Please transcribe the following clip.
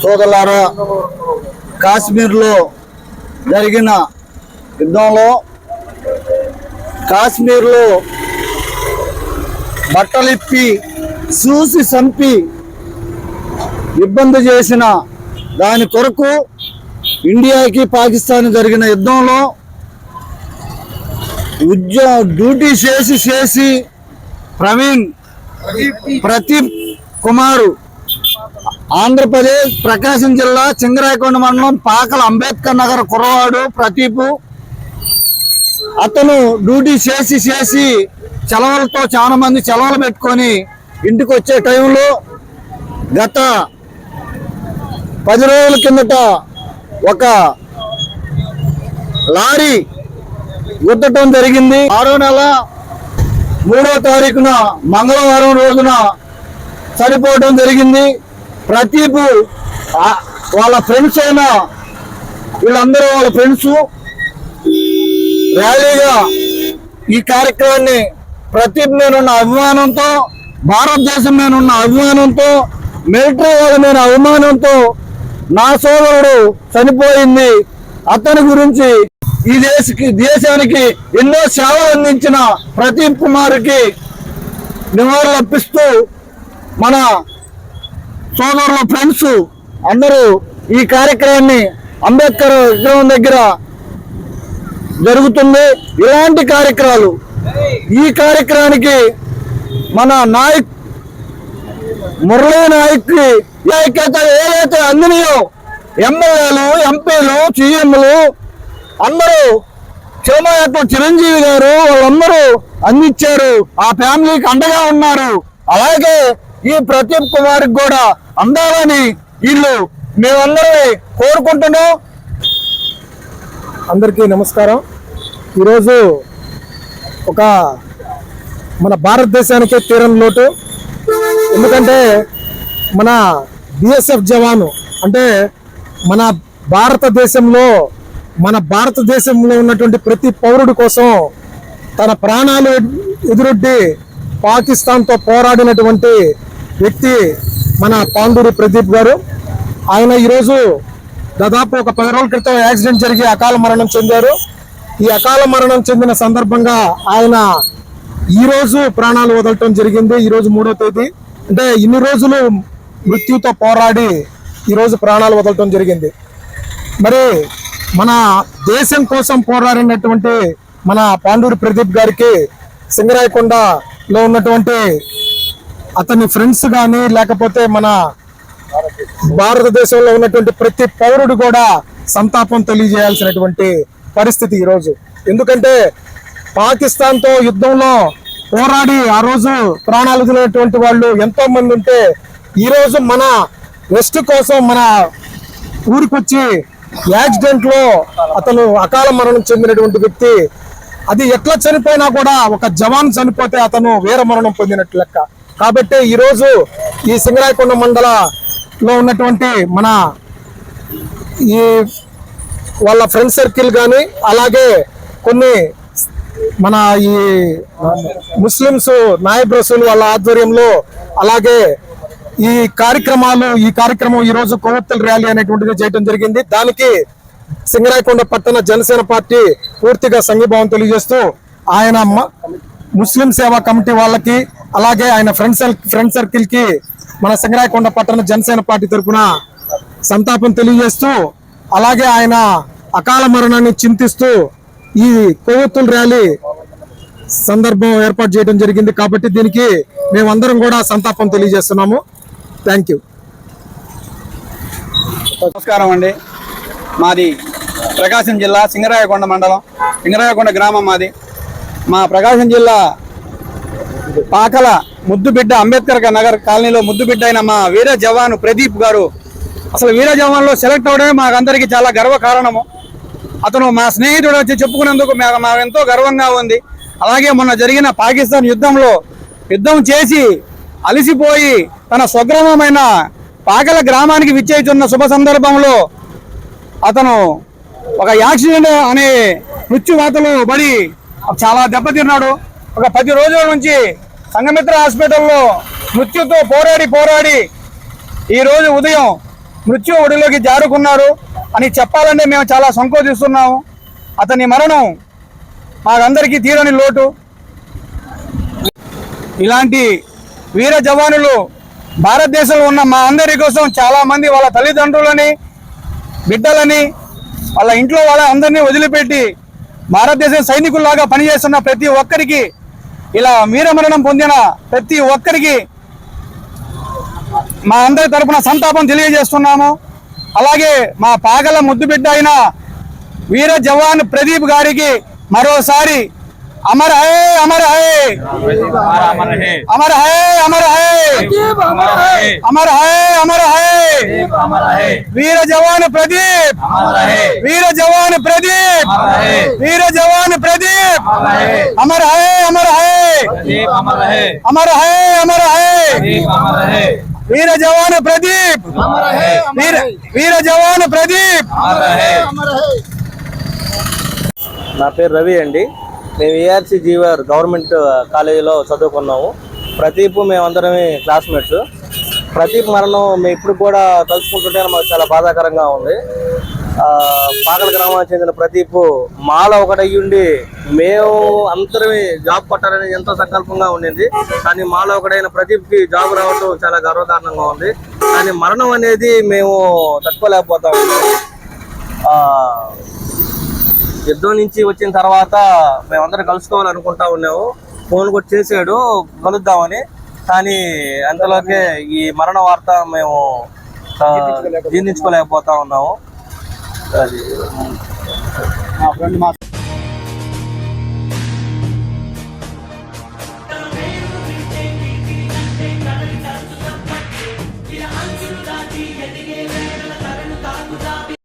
సోదరులారా కాశ్మీర్లో జరిగిన యుద్ధంలో కాశ్మీర్లో బట్టలిప్పి చూసి చంపి ఇబ్బంది చేసిన దాని కొరకు ఇండియాకి పాకిస్తాన్ జరిగిన యుద్ధంలో ఉద్యో డ్యూటీ చేసి చేసి ప్రవీణ్ ప్రదీప్ కుమారు ఆంధ్రప్రదేశ్ ప్రకాశం జిల్లా చింగరాయకొండ మండలం పాకల అంబేద్కర్ నగర్ కురవాడు ప్రతీపు. అతను డ్యూటీ చేసి చేసి చలవలతో చాలా మంది చలవలు పెట్టుకొని ఇంటికి వచ్చే టైంలో గత పది రోజుల కిందట ఒక లారీ గుద్దటం జరిగింది. ఆరో నెల మూడో తారీఖున మంగళవారం రోజున చనిపోవడం జరిగింది. ప్రదీప్ వాళ్ళ ఫ్రెండ్స్ అయినా వీళ్ళందరూ వాళ్ళ ఫ్రెండ్స్. ర్యాలీగా ఈ కార్యక్రమాన్ని ప్రదీప్ మీద ఉన్న అభిమానంతో భారతదేశం మీద ఉన్న అభిమానంతో మిలిటరీ వాళ్ళ మీద అభిమానంతో నా సోదరుడు చనిపోయింది. అతని గురించి ఈ దేశకి దేశానికి ఎన్నో సేవలు అందించిన ప్రదీప్ కుమార్కి నివాళులు అర్పిస్తూ మన సోదరుల ఫ్రెండ్స్ అందరూ ఈ కార్యక్రమాన్ని అంబేద్కర్ విగ్రహం దగ్గర జరుగుతుంది. ఇలాంటి కార్యక్రమాలు ఈ కార్యక్రమానికి మన నాయక్ మురళీ నాయక్ ఐక్యత ఏదైతే అందినయో ఎమ్మెల్యేలు ఎంపీలు సీఎంలు అందరూ చిరమయాత్ర చిరంజీవి గారు వాళ్ళందరూ అందించారు. ఆ ఫ్యామిలీకి అండగా ఉన్నారు. అలాగే ఈ ప్రదీప్ కుమార్కి కూడా అందాలని వీళ్ళు మేమందరూ కోరుకుంటున్నాం. అందరికీ నమస్కారం. ఈరోజు ఒక మన భారతదేశానికే తీరం లోటు. ఎందుకంటే మన బిఎస్ఎఫ్ జవాను అంటే మన భారతదేశంలో మన భారతదేశంలో ఉన్నటువంటి ప్రతి పౌరుడి కోసం తన ప్రాణాలు ఎదురొడ్డి పాకిస్తాన్తో పోరాడినటువంటి వ్యక్తి మన పాండూరి ప్రదీప్ గారు. ఆయన ఈరోజు దాదాపు ఒక పది రోజుల క్రితం యాక్సిడెంట్ జరిగి అకాల మరణం చెందారు. ఈ అకాల మరణం చెందిన సందర్భంగా ఆయన ఈ రోజు ప్రాణాలు వదలటం జరిగింది. ఈరోజు మూడో తేదీ. అంటే ఇన్ని రోజులు మృత్యుతో పోరాడి ఈరోజు ప్రాణాలు వదలటం జరిగింది. మరి మన దేశం కోసం పోరాడినటువంటి మన పాండూరి ప్రదీప్ గారికి సింగరాయకొండలో ఉన్నటువంటి అతని ఫ్రెండ్స్ కానీ లేకపోతే మన భారతదేశంలో ఉన్నటువంటి ప్రతి పౌరుడు కూడా సంతాపం తెలియజేయాల్సినటువంటి పరిస్థితి ఈరోజు. ఎందుకంటే పాకిస్తాన్తో యుద్ధంలో పోరాడి ఆ రోజు ప్రాణాలు వదిలినటువంటి వాళ్ళు ఎంతో మంది ఉంటే ఈరోజు మన వెస్ట్ కోసం మన ఊరికొచ్చి యాక్సిడెంట్లో అతను అకాల మరణం చెందినటువంటి వ్యక్తి. అది ఎట్లా చనిపోయినా కూడా ఒక జవాన్ చనిపోతే అతను వీర మరణం పొందినట్లు లెక్క. కాబట్టి ఈరోజు ఈ సింగరాయకొండ మండలంలో ఉన్నటువంటి మన ఈ వాళ్ళ ఫ్రెండ్ సర్కిల్ కానీ అలాగే కొన్ని మన ఈ ముస్లిమ్స్ నాయబ్రసులు వాళ్ళ ఆధ్వర్యంలో అలాగే ఈ కార్యక్రమాలు ఈ కార్యక్రమం ఈ రోజు కొవ్వొత్తుల ర్యాలీ అనేటువంటిది చేయడం జరిగింది. దానికి సింగరాయకొండ పట్టణ జనసేన పార్టీ పూర్తిగా సంఘీభావం తెలియజేస్తూ ఆయన ముస్లిం సేవా కమిటీ వాళ్ళకి అలాగే ఆయన ఫ్రెండ్ సర్- ఫ్రెండ్ సర్కిల్కి మన సింగరాయకొండ పట్టణ జనసేన పార్టీ తరఫున సంతాపం తెలియజేస్తూ అలాగే ఆయన అకాల మరణాన్ని చింతిస్తూ ఈ కొవ్వొత్తుల ర్యాలీ సందర్భం ఏర్పాటు చేయడం జరిగింది కాబట్టి దీనికి మేమందరం కూడా సంతాపం తెలియజేస్తున్నాము. థ్యాంక్ యూ నమస్కారం అండి. మాది ప్రకాశం జిల్లా సింగరాయకొండ మండలం. సింగరాయకొండ గ్రామం మాది. మా ప్రకాశం జిల్లా పాకల ముద్దుబిడ్డ అంబేద్కర్ నగర్ కాలనీలో ముద్దుబిడ్డ అయిన మా వీర జవాను ప్రదీప్ గారు. అసలు వీర జవాన్లో సెలెక్ట్ అవడమే మాకందరికీ చాలా గర్వ కారణము. అతను మా స్నేహితుడు వచ్చి చెప్పుకున్నందుకు మాకు ఎంతో గర్వంగా ఉంది. అలాగే మొన్న జరిగిన పాకిస్తాన్ యుద్ధంలో యుద్ధం చేసి అలసిపోయి తన స్వగ్రామమైన పాకల గ్రామానికి విచ్చేస్తున్న శుభ సందర్భంలో అతను ఒక యాక్సిడెంట్ అనే మృత్యువాతలో పడి చాలా దెబ్బతిన్నాడు. ఒక పది రోజుల నుంచి సంఘమిత్ర హాస్పిటల్లో మృత్యుతో పోరాడి పోరాడి ఈ రోజు ఉదయం మృత్యు ఒడిలోకి జారుకున్నారు అని చెప్పాలంటే మేము చాలా సంకోచిస్తున్నాము. అతని మరణం మాకందరికీ తీరని లోటు. ఇలాంటి వీర జవానులు భారతదేశంలో ఉన్న మా అందరి కోసం చాలామంది వాళ్ళ తల్లిదండ్రులని బిడ్డలని వాళ్ళ ఇంట్లో వాళ్ళ అందరినీ వదిలిపెట్టి భారతదేశం సైనికుల్లాగా పనిచేస్తున్న ప్రతి ఒక్కరికి ఇలా వీరమరణం పొందిన ప్రతి ఒక్కరికి మా అందరి తరఫున సంతాపం తెలియజేస్తున్నాము. అలాగే మా పాగల ముద్దు బిడ్డ అయిన వీర జవాన్ ప్రదీప్ గారికి మరోసారి అమర్ హే అమర్ హే అమర్ హే అమర్ హే అమర్ హే అమర్ హే వీర జవాన్ ప్రదీప్ వీర జవాన్ ప్రదీప్ వీర జవాన్ ప్రదీప్ అమర్ హే అమర్ హే అమర్ హే అమర్ హే వీర జవాన్ ప్రదీప్ వీర వీర జవాన్ ప్రదీప్ నా పేరు రవి అండి. మేము ఏఆర్సి జీవర్ గవర్నమెంట్ కాలేజీలో చదువుకున్నాము. ప్రదీప్ మేమందరమే క్లాస్మేట్స్ ప్రదీప్ మరణం మేము ఇప్పుడు కూడా తలుచుకుంటుంటే మాకు చాలా బాధాకరంగా ఉంది. పాకల గ్రామానికి చెందిన ప్రదీప్ మాల ఒకటి ఉండి మేము అందరమే జాబ్ కొట్టాలని ఎంతో సంకల్పంగా ఉండింది. కానీ మాలో ఒకటైన ప్రదీప్కి జాబ్ రావడం చాలా గర్వకారణంగా ఉంది. కానీ మరణం అనేది మేము తట్టుకోలేకపోతా. ఉన్నాం యుద్ధం నుంచి వచ్చిన తర్వాత మేమందరం కలుసుకోవాలనుకుంటా ఉన్నాము. ఫోన్ కూడా చేసాడు కలుద్దామని. కానీ అంతలోకే ఈ మరణ వార్త మేము జీర్ణించుకోలేకపోతా ఉన్నాము. అది